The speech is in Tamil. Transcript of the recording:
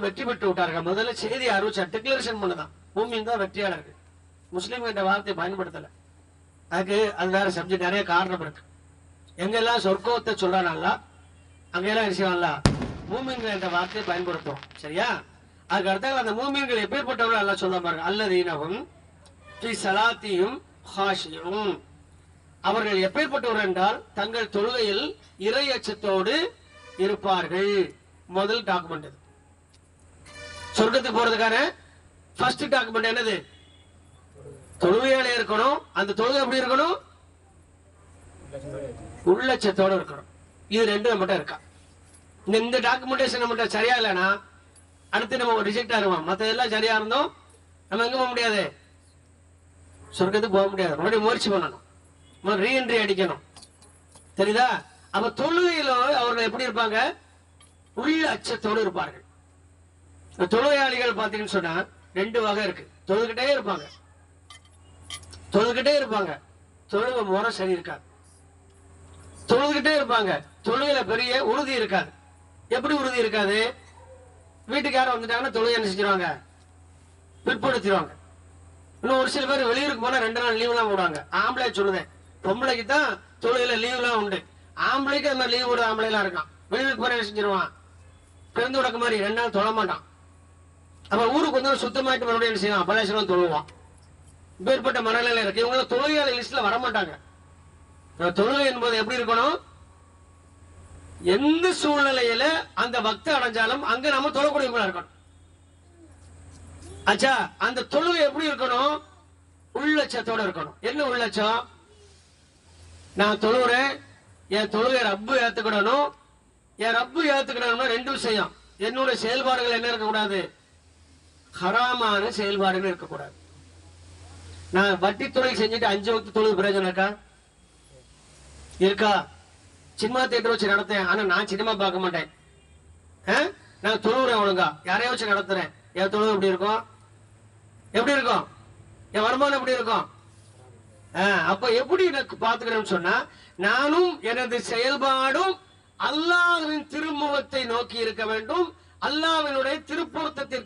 வெற்றி பெற்று விட்டார்கள். முதல்ல செய்தி அறிவிச்சா டிக்ளரேஷன் பண்ணதான் மூமின் தான் வெற்றியாளர்கள் முஸ்லீம் என்ற வார்த்தையை பயன்படுத்தல. அதுக்கு அது வேற சப்ஜெக்ட் நிறைய காரணம் இருக்கு. எங்கெல்லாம் சொர்க்கத்தை சொல்றானல்ல அங்கெல்லாம் என்ன செய்வான்ல மூமின்கள் என்ற வார்த்தையை பயன்படுத்தும் சரியா? அதுக்கு அடுத்த அந்த மூமின்கள் எப்பேற்பட்டவர்கள் எல்லாம் சொல்ல பாருங்க. அல்லதீனவும் சலாத்தியும் ஹாஷியும். அவர்கள் எப்பேற்பட்டவர் என்றால் தங்கள் தொழுகையில் இறை அச்சத்தோடு இருப்பார்கள். முதல் டாக்குமெண்ட் இது சொர்க்கத்துக்கு போறதுக்கான ஃபர்ஸ்ட் டாக்குமெண்ட் என்னது? தொழுகையால இருக்கணும். அந்த தொழுகை எப்படி இருக்கணும்? உள்ளச்சத்தோட இருக்கணும். இது ரெண்டும் நம்மகிட்ட இருக்கா? இந்த இந்த டாக்குமெண்டேஷன் நம்மகிட்ட சரியா இல்லைன்னா அடுத்து நம்ம ரிஜெக்ட் ஆயிருவோம் மத்ததெல்லாம் சரியா இருந்தோம் நம்ம எங்க போக முடியாது? சொர்க்கத்துக்கு போக முடியாது. மறுபடியும் முயற்சி பண்ணணும். ரீஎன்ட்ரி அடிக்கணும். தெரியுதா? அப்ப தொழுகையில அவர்கள் எப்படி இருப்பாங்க? உள்ள அச்சத்தோடு இருப்பார்கள். தொழுகையாளிகள் பாத்தீங்கன்னு சொன்னா ரெண்டு வகை இருக்கு. தொழுகிட்டே இருப்பாங்க. தொழுகிட்டே இருப்பாங்க. தொழுக முறை சரி இருக்காது. தொழுகிட்டே இருப்பாங்க. தொழுகையில பெரிய உறுதி இருக்காது. எப்படி உறுதி இருக்காது? வீட்டுக்கு யாரும் வந்துட்டாங்கன்னா தொழுகை என்ன செஞ்சிருவாங்க? பிற்படுத்திடுவாங்க இன்னும் ஒரு சில பேர் வெளியூருக்கு போனா ரெண்டு நாள் லீவ்லாம் போடுவாங்க. ஆம்பளை சொல்லுவேன் பொம்பளைக்கு தான் தொழுகையில லீவ்லாம் உண்டு. ஆம்பளைக்கு அந்த மாதிரி லீவ் ஆம்பளை ஆம்பளைலாம் இருக்கான். வெளியூருக்கு போற என்ன செஞ்சிருவான்? பிறந்து உடக்க மாதிரி ரெண்டு நாள் தொழ மாட்டான் அப்ப ஊருக்கு வந்து சுத்தமாயிட்டு மறுபடியும் என்ன செய்வான்? பலேஸ்வரம் தொழுவான். இப்பேற்பட்ட மனநிலை இருக்கு. இவங்க தொழுகையாளர் லிஸ்ட்ல வர மாட்டாங்க தொழுகை என்பது எப்படி இருக்கணும்? எந்த சூழ்நிலையில அந்த பக்த அடைஞ்சாலும் அங்க நம்ம தொழக்கூடியவங்களா இருக்கணும். அச்சா அந்த தொழுகை எப்படி இருக்கணும்? உள்ளச்சத்தோட இருக்கணும். என்ன உள்ளச்சம் நான் தொழுகிறேன் என் தொழுகை ரப்பு ஏத்துக்கிடணும். என் ரப்பு ஏத்துக்கிடணும்னா ரெண்டும் செய்யும் என்னுடைய செயல்பாடுகள் என்ன இருக்கக்கூடாது? ஹராமான செயல்பாடுன்னு இருக்கக்கூடாது. நான் வட்டி தொழில் செஞ்சுட்டு அஞ்சு வகுத்து தொழில் பிரயோஜனம் இருக்கா இருக்கா? சினிமா தேட்டர் வச்சு நடத்தேன் ஆனா நான் சினிமா பார்க்க மாட்டேன். நான் தொழுகிறேன் ஒழுங்கா. யாரையும் வச்சு நடத்துறேன்? என் தொழுவு எப்படி இருக்கும்? எப்படி இருக்கும்? என் வருமானம் எப்படி இருக்கும்? அப்ப எப்படி எனக்கு பாத்துக்கிறேன்னு சொன்னா நானும் எனது செயல்பாடும் அல்லாவின் திருமுகத்தை நோக்கி இருக்க வேண்டும். அல்லாவினுடைய திருப்பொருத்தத்திற்கு